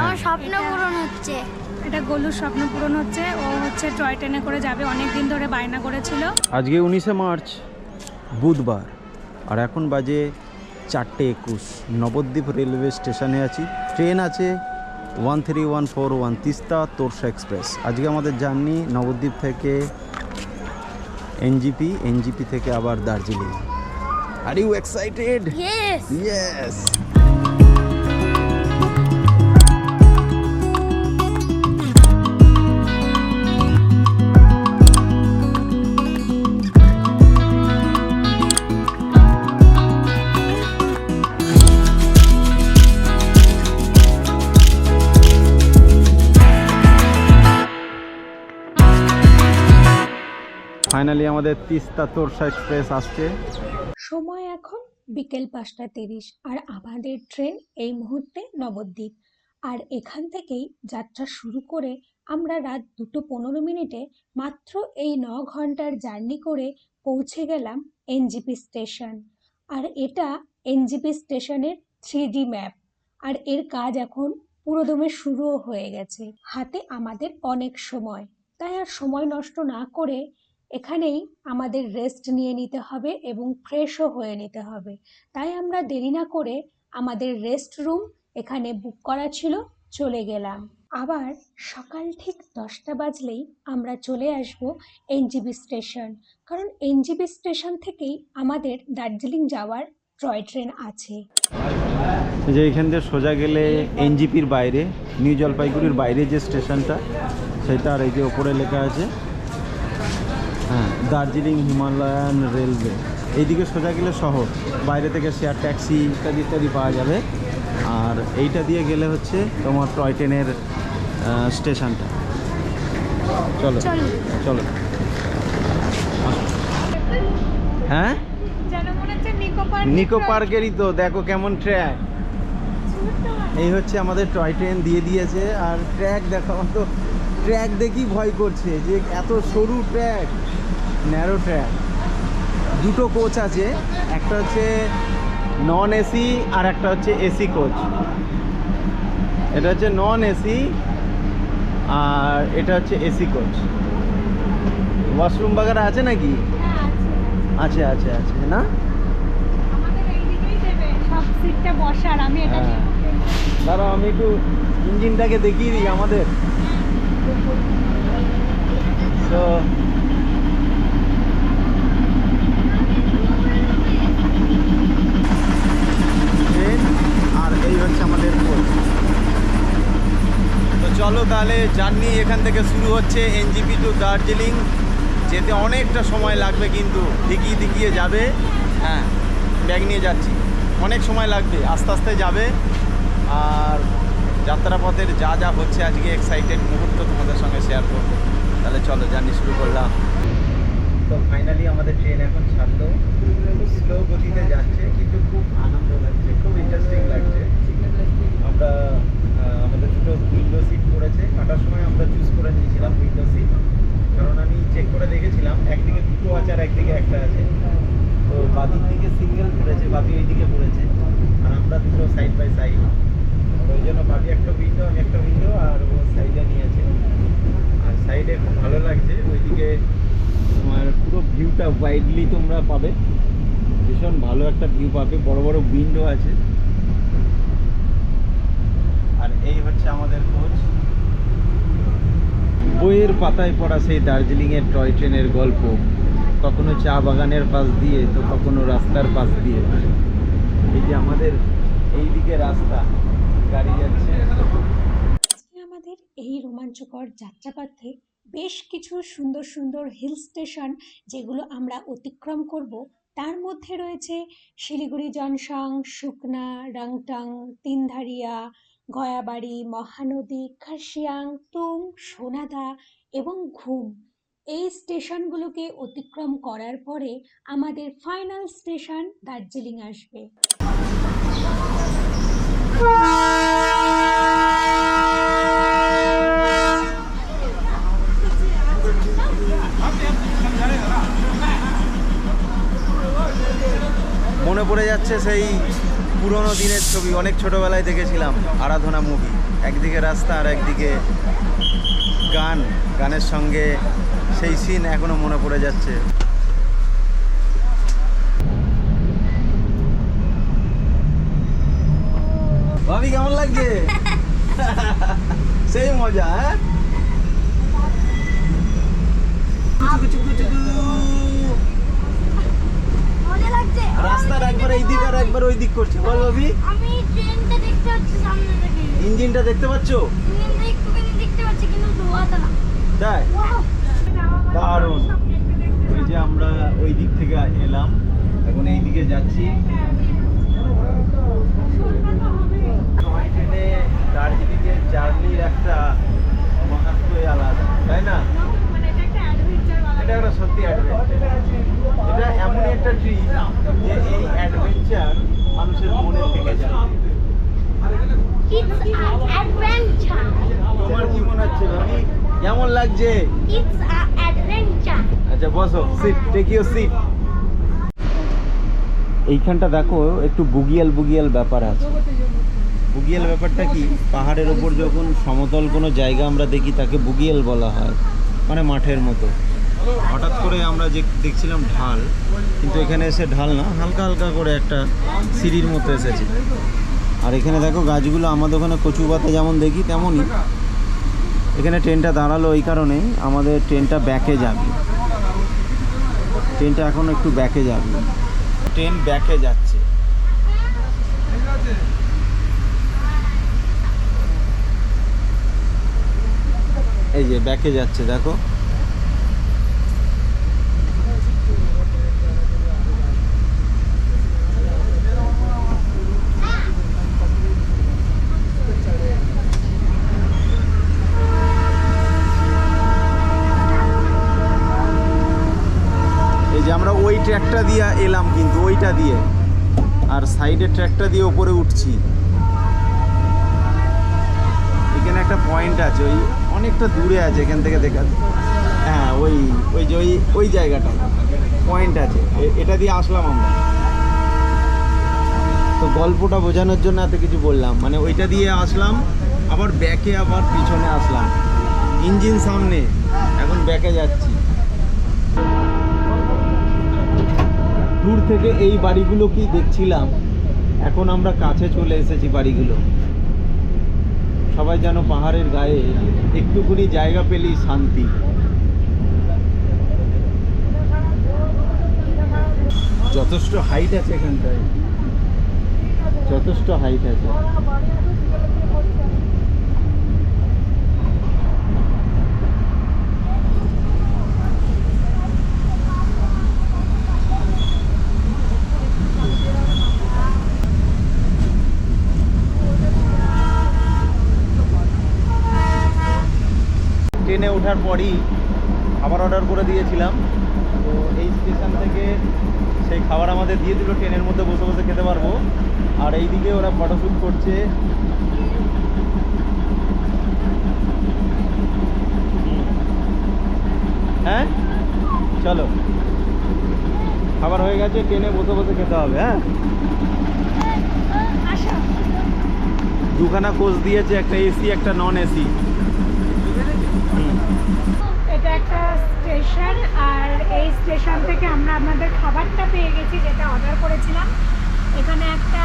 আমার স্বপ্ন পূরণ হচ্ছে। এটা গোলুর স্বপ্ন পূরণ হচ্ছে। ও হচ্ছে টয় ট্রেনে করে যাবে অনেক দিন ধরে বায়না করেছিল। আজকে উনিশে মার্চ বুধবার। আর এখন বাজে চারটে একুশ। নবদ্বীপ রেলওয়ে স্টেশনে আছি। ট্রেন আছে one three one four one Teesta Torsa express. আজকে আমাদের জার্নি নবদ্বীপ থেকে এনজিপি এনজিপি থেকে আবার Darjeeling. Are you excited yes finally আমাদের তিস্তা তোরসা এক্সপ্রেস আসছে। সময় এখন বিকেল পাঁচটা তিরিশ, আর আমাদের ট্রেন এই মুহূর্তে নবদ্বীপ। আর এখান থেকেই যাত্রা শুরু করে আমরা রাত দুটো পনেরো মিনিটে মাত্র এই ন ঘণ্টার জার্নি করে পৌঁছে গেলাম এনজিপি স্টেশন। আর এটা এনজিপি স্টেশনের থ্রি ম্যাপ। আর এর কাজ এখন পুরোদমে শুরুও হয়ে গেছে। হাতে আমাদের অনেক সময়। তাই আর সময় নষ্ট না করে এখানেই আমাদের রেস্ট নিয়ে নিতে হবে এবং ফ্রেশও হয়ে নিতে হবে। তাই আমরা দেরি না করে আমাদের রেস্ট রুম এখানে বুক করা ছিল, চলে গেলাম। আবার সকাল ঠিক দশটা বাজলেই আমরা চলে আসব এনজিবি স্টেশন কারণ এনজিবি স্টেশন থেকেই আমাদের দার্জিলিং যাওয়ার টয় ট্রেন আছে। যে এখান থেকে সোজা গেলে এনজিপির বাইরে, নিউ জলপাইগুড়ির বাইরে যে স্টেশনটা সেটা আর এই যে ওপরে লেখা আছে দার্জিলিং হিমালয়ান রেলওয়ে। এইদিকে সোজা গেলে শহর বাইরে থেকে শেয়ার ট্যাক্সি ইত্যাদি ইত্যাদি পাওয়া যাবে। আর এইটা দিয়ে গেলে হচ্ছে তোমার টয় ট্রেনের স্টেশনটা। চলো চলো। হ্যাঁ? নিকো পার্কেরই তো দেখো কেমন ট্র্যাক এই হচ্ছে আমাদের টয় ট্রেন দিয়ে দিয়েছে আর ট্র্যাক দেখো আমার তো ট্র্যাক দেখি ভয় করছে যে এত সরু ট্র্যাক ন্যারো ট্র্যাক দুটো কোচ আছে একটা হচ্ছে নন এসি আর একটা হচ্ছে এসি কোচ এটা হচ্ছে নন এসি আর এটা হচ্ছে এসি কোচ ওয়াশরুম বাগারা আছে নাকি? আছে। আছে আছে না? হ্যাঁ। দাঁড়াও আমি একটু ইঞ্জিনটাকে দেখিয়ে দিই আমাদের। তো ট্রেন আর এই হচ্ছে আমাদের কোচ তো চলো তাহলে জার্নি এখান থেকে শুরু হচ্ছে এনজিপি টু দার্জিলিং। যেতে অনেকটা সময় লাগবে কিন্তু দিকিয়ে দিকিয়ে যাবে। হ্যাঁ ব্যাগ নিয়ে যাচ্ছি। অনেক সময় লাগবে, আস্তে আস্তে যাবে। আর যাত্রাপথের যা যা হচ্ছে আজকে এক্সাইটেড মুহূর্ত তোমাদের সঙ্গে শেয়ার করব। তাহলে চলো জার্নি শুরু করলাম। তো ফাইনালি আমাদের ট্রেন এখন ছাড়লো। স্লো গতিতে যাচ্ছে, কিন্তু খুব আনন্দ লাগছে, খুব ইন্টারেস্টিং লাগছে। আমরা আহ, উইন্ডো সিট পড়েছে। কাটার সময় আমরা চুজ করে নিয়েছিলাম উইন্ডো সিট কারণ আমি চেক করে দেখেছিলাম একদিকে দুটো আছে আর একদিকে একটা আছে। তো বাদির দিকে সিঙ্গেল পড়েছে বাদি ওই দিকে পড়েছে। আর আমরা দুটো সাইড বাই সাইড ওই জন্য বাদি একটা উইন্ডো আমি একটা উইন্ডো আর ও সাইডে নিয়েছে আর সাইডে খুব ভালো লাগছে। ওইদিকে তোমার পুরো ভিউটা ওয়াইডলি তোমরা পাবে। ভীষণ ভালো একটা ভিউ পাবে। বড় বড় উইন্ডো আছে। আর এই হচ্ছে আমাদের কোচ বইয়ের পাতায় পড়া সেই দার্জিলিংয়ের টয় ট্রেনের গল্প, কখনো চা বাগানের পাশ দিয়ে তো কখনো রাস্তার পাশ দিয়ে। এই যে আমাদের এই দিকে রাস্তা, গাড়ি যাচ্ছে। আমাদের এই রোমাঞ্চকর যাত্রাপথে বেশ কিছু সুন্দর সুন্দর হিল স্টেশন যেগুলো আমরা অতিক্রম করব। তার মধ্যে রয়েছে শিলিগুড়ি, জনসং সুকনা রাংটাং, তিনধারিয়া গয়াবাড়ি, মহানদী, খাসিয়াং, তুং, সোনাদা এবং ঘুম। এই স্টেশনগুলোকে অতিক্রম করার পরে আমাদের ফাইনাল স্টেশন দার্জিলিং আসবে। মনে পড়ে যাচ্ছে সেই পুরনো দিনের ছবি অনেক ছোটবেলায় দেখেছিলাম আরাধনা মুভি একদিকে রাস্তা আর একদিকে গান গানের সঙ্গে সেই সিন এখনও মনে পড়ে যাচ্ছে। ভাবি কেমন লাগছে? সেই মজা হ্যাঁ চুকু চুকু চুকু। মজা লাগছে রাস্তার একবার এই দিক আর একবার ওই দিক করছে। বল ভাবি। আমি ট্রেনটা দেখতে পাচ্ছি সামনে থেকে। ইঞ্জিনটা দেখতে পাচ্ছ? ট্রেনটা একটুখানি দেখতে পাচ্ছি কিন্তু ধোয়াটা না। তাই? দারুণ। ওই যে আমরা ওই দিক থেকে এলাম। এখন এই দিকে যাচ্ছি। টয় ট্রেনে দার্জিলিংয়ের জার্নির একটা মাহাত্মই আলাদা তাই না? এটা একটা সত্যি অ্যাডভেঞ্চার এটা এমনই একটা ট্রিপ যে এই অ্যাডভেঞ্চার মানুষের মনে থেকে যায়। তোমার কি মনে হচ্ছে ভাবি? কেমন লাগছে? আচ্ছা বসো সিট টেক ইউর সিট এইখানটা দেখো একটু বুগিয়াল বুগিয়াল ব্যাপার আছে। বুগিয়াল ব্যাপারটা কি? পাহাড়ের ওপর যখন সমতল কোনো জায়গা আমরা দেখি তাকে বুগিয়াল বলা হয় মানে মাঠের মতো। হঠাৎ করে আমরা যে দেখছিলাম ঢাল, কিন্তু এখানে এসে ঢাল না, হালকা হালকা করে একটা সিঁড়ির মতো এসেছে। আর এখানে দেখো গাছগুলো, আমাদের ওখানে কচু পাতা যেমন দেখি, তেমনই। এখানে ট্রেনটা দাঁড়াল এই কারণেই আমাদের ট্রেনটা ব্যাকে যাবে। ট্রেনটা এখন একটু ব্যাকে যাবে। ট্রেন ব্যাকে যাচ্ছে। এই যে ব্যাকে যাচ্ছে, দেখো এই যে আমরা ওই ট্র্যাকটা দিয়ে এলাম কিন্তু ওইটা দিয়ে। আর সাইডে ট্র্যাকটা দিয়ে ওপরে উঠছি। এখানে একটা পয়েন্ট আছে, ওই অনেকটা দূরে আছে, এখান থেকে দেখা হ্যাঁ ওই ওই যে ওই ওই জায়গাটা পয়েন্ট আছে। এটা দিয়ে আসলাম আমরা। তো গল্পটা বোঝানোর জন্য এত কিছু বললাম। মানে ওইটা দিয়ে আসলাম, আবার ব্যাকে আবার পিছনে আসলাম। ইঞ্জিন সামনে, এখন ব্যাকে যাচ্ছি। দূর থেকে এই বাড়িগুলোকেই দেখছিলাম? এখন আমরা কাছে চলে এসেছি বাড়িগুলো। সবাই যেন পাহাড়ের গায়ে একটুখানি জায়গা পেলেই শান্তি। যথেষ্ট হাইট আছে এখানটায়। যথেষ্ট হাইট আছে ট্রেনে ওঠার পরই খাবার অর্ডার করে দিয়েছিলাম। তো এই স্টেশন থেকে সেই খাবার আমাদের দিয়ে দিল ট্রেনের মধ্যে বসে বসে খেতে পারব। আর এইদিকে ওরা ফটোশ্যুট করছে। হ্যাঁ? চলো। খাবার হয়ে গেছে ট্রেনে বসে বসে খেতে হবে হ্যাঁ? দুখানা কোচ দিয়েছে একটা এসি একটা নন এসি এটা একটা স্টেশন আর এই স্টেশন থেকে আমরা আমাদের খাবারটা পেয়ে গেছি যেটা অর্ডার করেছিলাম। এখানে একটা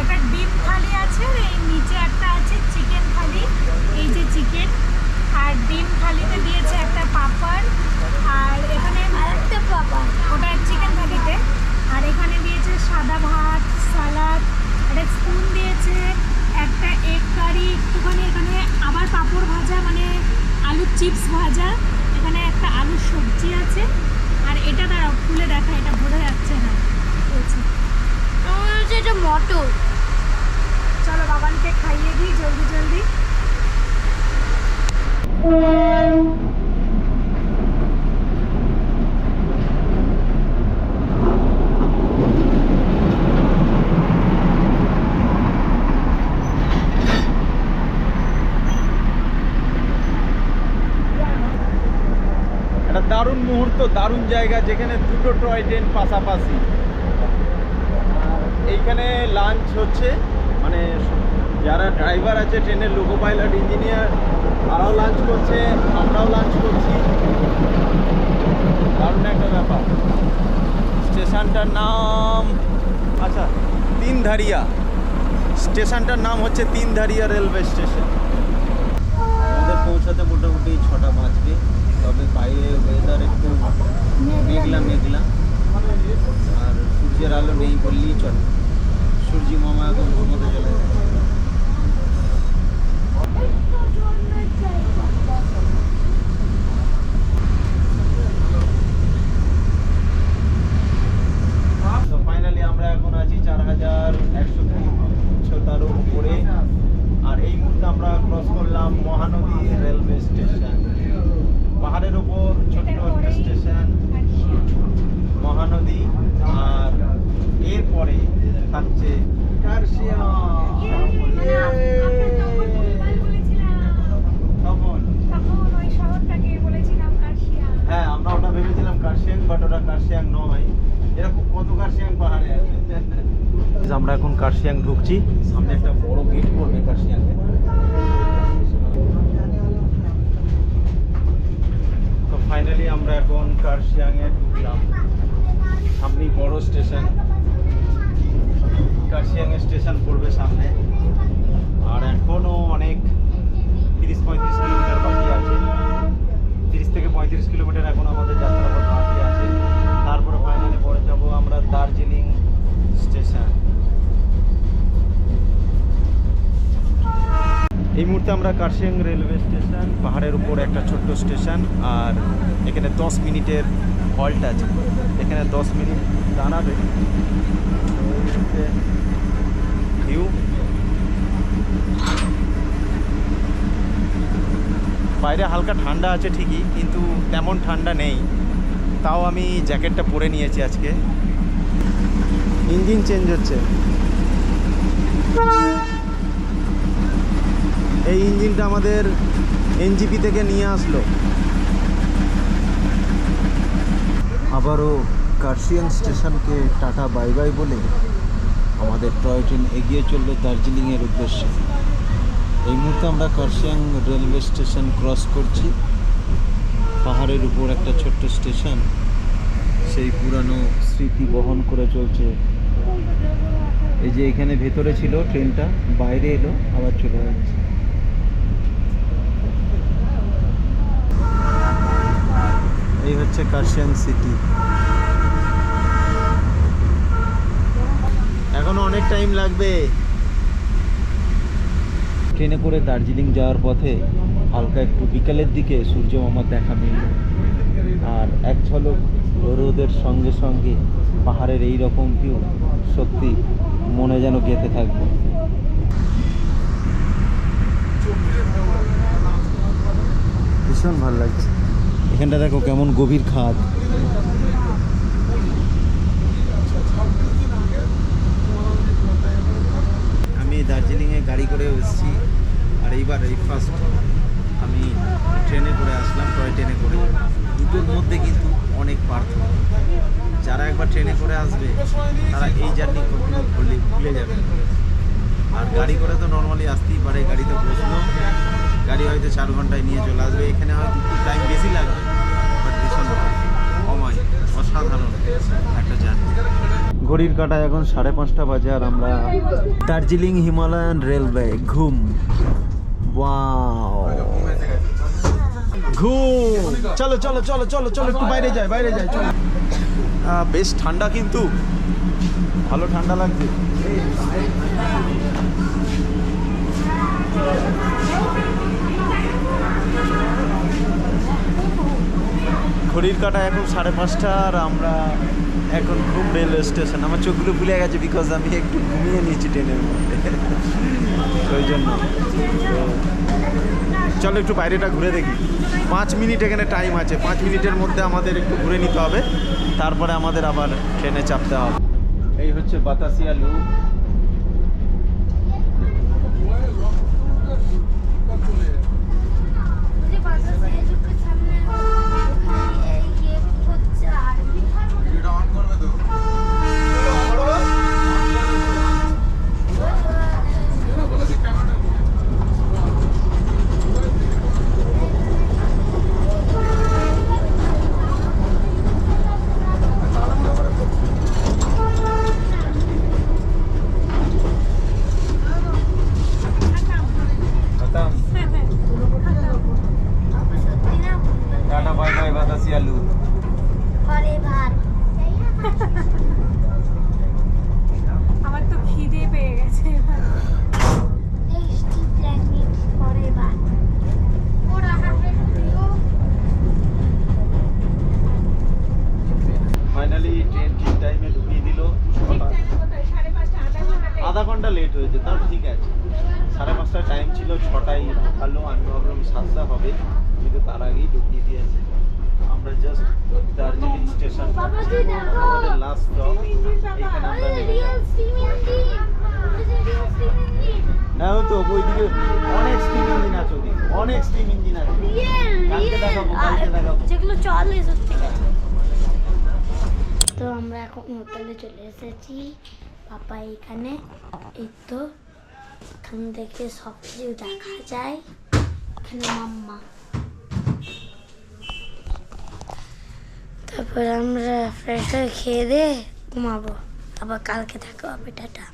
একটা ডিম থালি আছে এই নিচে একটা আছে চিকেন থালি। এই যে চিকেন আর ডিম থালিতে দিয়েছে একটা পাপড় আর এখানে আরেকটা পাপা ওটা চিকেন থালিতে। আর এখানে দিয়েছে সাদা ভাত সালাদ একটা স্পুন দিয়েছে একটা এগ কারি একটুখানি এখানে আবার পাঁপড় ভাজা মানে আলুর চিপস ভাজা এখানে একটা আলুর সবজি আছে আর এটা দাঁড়াও খুলে দেখা এটা বোঝা যাচ্ছে না। এটা মটর। চলো বাবানকে খাইয়ে দিই জলদি জলদি একটা দারুণ মুহূর্ত, দারুণ জায়গা যেখানে দুটো টয় ট্রেন পাশাপাশি। এইখানে লাঞ্চ হচ্ছে মানে যারা ড্রাইভার আছে ট্রেনের লোকো পাইলট ইঞ্জিনিয়ার তারাও লাঞ্চ করছে, আমরাও লাঞ্চ করছি। দারুণ একটা ব্যাপার। স্টেশনটার নাম আচ্ছা তিনধারিয়া। স্টেশনটার নাম হচ্ছে তিনধারিয়া রেলওয়ে স্টেশন আমাদের পৌঁছাতে মোটামুটি ছটা বাজবে তবে বাইরে ওয়েদার একটু মেঘলা মেঘলা আর সূর্যের আলো নেই বললেই চলে সূর্যি মামা এখন ঘুমোতে চলে যায় তো ফাইনালি আমরা এখন আছি চার হাজার একশো উচ্চতার উপরে আর এই মুহূর্তে আমরা ক্রস করলাম মহানদী রেলওয়ে স্টেশন পাহাড়ের উপর ছোট্ট একটা স্টেশন মহানদী আর এরপরে থাকছে কার্শিয়া মানে তখন হ্যাঁ আমরা ওটা ভেবেছিলাম কার্শিয়াং বাট ওটা কার্শিয়াং নয় এরকম কত কার্শিয়াং পাহাড়ে আছে আমরা এখন কার্শিয়াং ঢুকছি সামনে একটা বড় গেট পড়বে কার্শিয়াংয়ে তো ফাইনালি আমরা এখন কার্শিয়াংয়ে ঢুকলাম। সামনেই বড় স্টেশন। কার্শিয়াংয়ে স্টেশন পড়বে সামনে। আর এখনও অনেক তিরিশ পঁয়ত্রিশ কিলোমিটার বাকি আছে। তিরিশ থেকে পঁয়ত্রিশ কিলোমিটার এখন আমাদের যাত্রাপথ বাকি আছে। তারপরে ফাইনালি পরে যাব আমরা দার্জিলিং স্টেশন। এই মুহূর্তে আমরা কার্শিয়াং রেলওয়ে স্টেশন, পাহাড়ের উপর একটা ছোট্ট স্টেশন আর এখানে দশ মিনিটের হল্ট আছে। এখানে দশ মিনিট দাঁড়াবে। ভিউ বাইরে হালকা ঠান্ডা আছে ঠিকই, কিন্তু তেমন ঠান্ডা নেই। তাও আমি জ্যাকেটটা পরে নিয়েছি আজকে। ইঞ্জিন চেঞ্জ হচ্ছে। এই ইঞ্জিনটা আমাদের এনজিপি থেকে নিয়ে আসলো। আবারও কার্শিয়াং স্টেশনকে টাটা বাই বাই বলে আমাদের টয় ট্রেন এগিয়ে চলল দার্জিলিংয়ের উদ্দেশ্যে। এই মুহূর্তে আমরা কার্শিয়াং রেলওয়ে স্টেশন ক্রস করছি। পাহাড়ের উপর একটা ছোট্ট স্টেশন, সেই পুরানো স্মৃতি বহন করে চলছে। এই যে এখানে ভেতরে ছিল ট্রেনটা, বাইরে এলো, আবার চলে যাচ্ছে। এই হচ্ছে কার্শিয়াং সিটি এখনও অনেক টাইম লাগবে। ট্রেনে করে দার্জিলিং যাওয়ার পথে হালকা একটু বিকালের দিকে সূর্য মামার দেখা মিলল। আর এক ঝলক রোদের সঙ্গে সঙ্গে পাহাড়ের এই রকম ভিউ সত্যি মনে যেন গেঁথে থাকবে। ভীষণ ভালো লাগছে। এখানটা দেখো কেমন গভীর খাদ। আমি দার্জিলিংয়ে গাড়ি করে এসেছি, আর এইবার এই ফার্স্ট আমি ট্রেনে করে আসলাম টয় ট্রেনে করে। দুটোর মধ্যে কিন্তু অনেক পার্থক্য। যারা একবার ট্রেনে করে আসবে, তারা এই জার্নি কখনো ভুলে ভুলে যাবে। আর গাড়ি করে তো নর্মালি আসতেই পারে গাড়িতে বসল। গাড়ি হয়তো চার ঘন্টায় নিয়ে চলে আসবে। এখানে হয়তো টাইম বেশি লাগবে। অসাধারণ একটা জার্নি। ঘড়ির কাটায় এখন সাড়ে পাঁচটা বাজে আর আমরা দার্জিলিং হিমালয়ান রেলওয়ে ঘুম। ঘুম। চলো চলো চলো চলো চলো একটু বাইরে যাই বাইরে যাই চলো। বেশ ঠান্ডা কিন্তু। ভালো ঠান্ডা লাগছে। ঘড়ির কাটা এখন সাড়ে পাঁচটা আর আমরা এখন ঘুম রেলওয়ে স্টেশন। আমার চোখগুলো ভুলে গেছে বিকজ আমি একটু ঘুমিয়ে নিয়েছি ট্রেনের মধ্যে। ওই জন্য। চলো একটু বাইরেটা ঘুরে দেখি। পাঁচ মিনিট এখানে টাইম আছে। পাঁচ মিনিটের মধ্যে আমাদের একটু ঘুরে নিতে হবে। তারপরে আমাদের আবার ট্রেনে চাপতে হবে। এই হচ্ছে বাতাসিয়া লুক হ্যাঁ তো ওইদিকে অনেক স্টিম ইঞ্জিন আছে ওদিকে অনেক স্টিম ইঞ্জিন আছে। কালকে দেখাবো, কালকে দেখাবো। যেগুলো চলে সত্যি তো আমরা এখন হোটেলে চলে এসেছি। পাপা এখানে এই তো। এখান থেকে সব কিছু দেখা যায়। এখানে মাম্মা। তারপর আমরা ফ্রেশ হয়ে খেয়ে দিয়ে ঘুমাবো। আবার কালকে দেখা হবে টাটা।